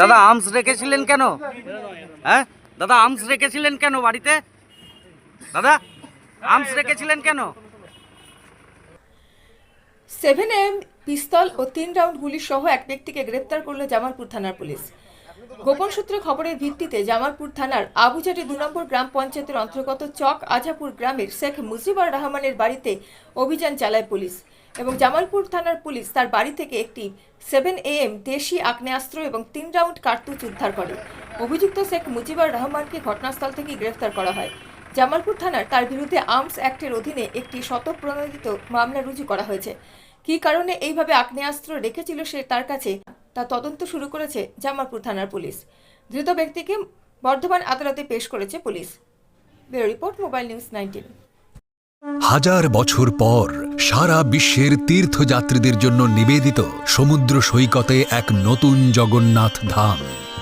দাদা আর্মস রেখেছিলেন কেন? হ্যাঁ? দাদা আর্মস রেখেছিলেন কেন বাড়িতে? দাদা আর্মস রেখেছিলেন কেন? সেভেন এম পিস্তল ও তিন রাউন্ড গুলি সহ এক ব্যক্তিকে গ্রেপ্তার করল জামালপুর থানার পুলিশ। গোপন সূত্রে খবরের ভিত্তিতে জামালপুর থানার আবুচাটি দু নম্বর গ্রাম পঞ্চায়েতের অন্তর্গত চক আজাপুর গ্রামের শেখ মুজিবুর রহমানের বাড়িতে অভিযান চালায় পুলিশ। এবং জামালপুর থানার পুলিশ তার বাড়ি থেকে একটি সেভেন এএম দেশি আগ্নেয়াস্ত্র এবং তিন রাউন্ড কার্তুজ উদ্ধার করে। অভিযুক্ত শেখ মুজিবুর রহমানকে ঘটনাস্থল থেকে গ্রেফতার করা হয়। জামালপুর থানার তার বিরুদ্ধে আর্মস অ্যাক্টের অধীনে একটি শতপ্রণোদিত মামলা রুজু করা হয়েছে। কী কারণে এইভাবে আগ্নেয়াস্ত্র রেখেছিল সে তার কাছে, তা তদন্ত শুরু করেছে জামালপুর থানার পুলিশ। ধৃত ব্যক্তিকে বর্ধমান আদালতে পেশ করেছে police. Report, mobile news nineteen. হাজার বছর পর সারা বিশ্বের তীর্থযাত্রীদের জন্য নিবেদিত সমুদ্র সৈকতে এক নতুন জগন্নাথ ধাম,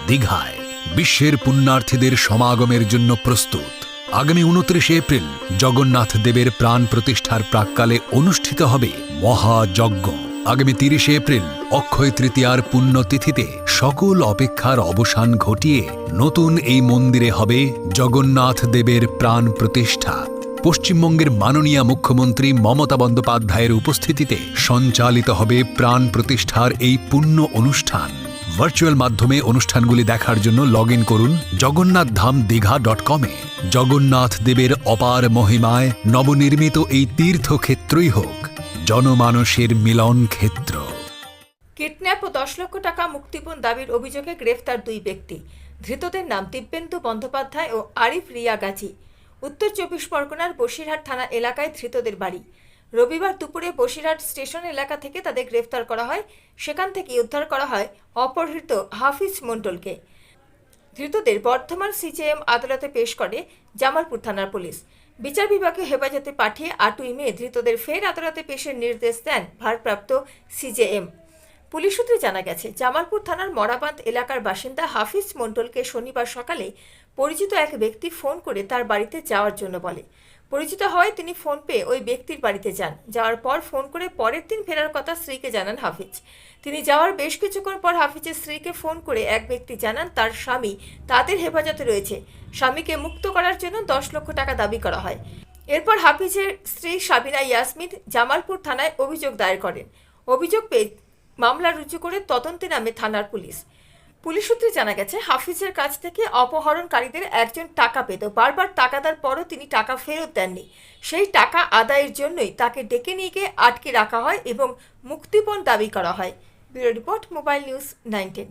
দীঘায়। বিশ্বের পুণ্যার্থীদের সমাগমের জন্য প্রস্তুত। আগামী উনত্রিশে এপ্রিল জগন্নাথ দেবের প্রাণ প্রতিষ্ঠার প্রাককালে অনুষ্ঠিত হবে মহাযজ্ঞ। আগামী তিরিশে এপ্রিল অক্ষয় তৃতীয়ার পুণ্যতিথিতে সকল অপেক্ষার অবসান ঘটিয়ে নতুন এই মন্দিরে হবে জগন্নাথ দেবের প্রাণ প্রতিষ্ঠা। পশ্চিমবঙ্গের মাননীয় মুখ্যমন্ত্রী মমতা বন্দ্যোপাধ্যায়ের উপস্থিতিতে সঞ্চালিত হবে প্রাণ প্রতিষ্ঠার এই পুণ্য অনুষ্ঠান। ভার্চুয়াল মাধ্যমে অনুষ্ঠানগুলি দেখার জন্য লগ ইন করুন জগন্নাথ ধাম দীঘা ডট কমে জগন্নাথ দেবের অপার মহিমায় নবনির্মিত এই তীর্থক্ষেত্রই হোক, জনমানসের মিলন ক্ষেত্র। কিডন্যাপ ও দশ লক্ষ টাকা মুক্তিপণ দাবির অভিযোগে গ্রেফতার দুই ব্যক্তি। ধৃতদের নাম দিব্যেন্দু বন্দ্যোপাধ্যায় ও আরিফ রিয়া গাজী। উত্তর চব্বিশ পরগনার বসিরহাট থানা এলাকায় ধৃতদের বাড়ি। রবিবার দুপুরে বসিরহাট স্টেশন এলাকা থেকে তাদের গ্রেফতার করা হয়। সেখান থেকে উদ্ধার করা হয় অপহৃত হাফিজ মণ্ডলকে। ধৃতদের বর্ধমান সিজেএম আদালতে পেশ করে জামালপুর থানার পুলিশ। বিচার বিভাগে হেফাজতে পাঠিয়ে আটই মে ধৃতদের ফের আদালতে পেশের নির্দেশ দেন ভারপ্রাপ্ত সিজেএম। পুলিশ সূত্রে জানা গেছে, জামালপুর থানার মরাবাঁধ এলাকার বাসিন্দা হাফিজ মণ্ডলকে শনিবার সকালে পরিচিত এক ব্যক্তি ফোন করে তার বাড়িতে যাওয়ার জন্য বলে। পরিচিত হওয়ায় তিনি ফোন পেয়ে ওই ব্যক্তির বাড়িতে যান। যাওয়ার পর ফোন করে পরের দিন ফেরার কথা স্ত্রীকে জানান হাফিজ। তিনি যাওয়ার বেশ কিছুক্ষণ পর হাফিজের স্ত্রীকে ফোন করে এক ব্যক্তি জানান, তার স্বামী তাদের হেফাজতে রয়েছে। স্বামীকে মুক্ত করার জন্য দশ লক্ষ টাকা দাবি করা হয়। এরপর হাফিজের স্ত্রী সাবিনা ইয়াসমিন জামালপুর থানায় অভিযোগ দায়ের করেন। অভিযোগ পেয়ে মামলা রুজু করে তদন্তে নামে থানার পুলিশ। পুলিশ সূত্রে জানা গেছে, হাফিজের কাছ থেকে অপহরণকারীদের একজন টাকা পেত। বারবার টাকা দেওয়ার পরও তিনি টাকা ফেরত দেননি। সেই টাকা আদায়ের জন্যই তাকে ডেকে নিয়ে গিয়ে আটকে রাখা হয় এবং মুক্তিপণ দাবি করা হয়। Bureau report, mobile news nineteen.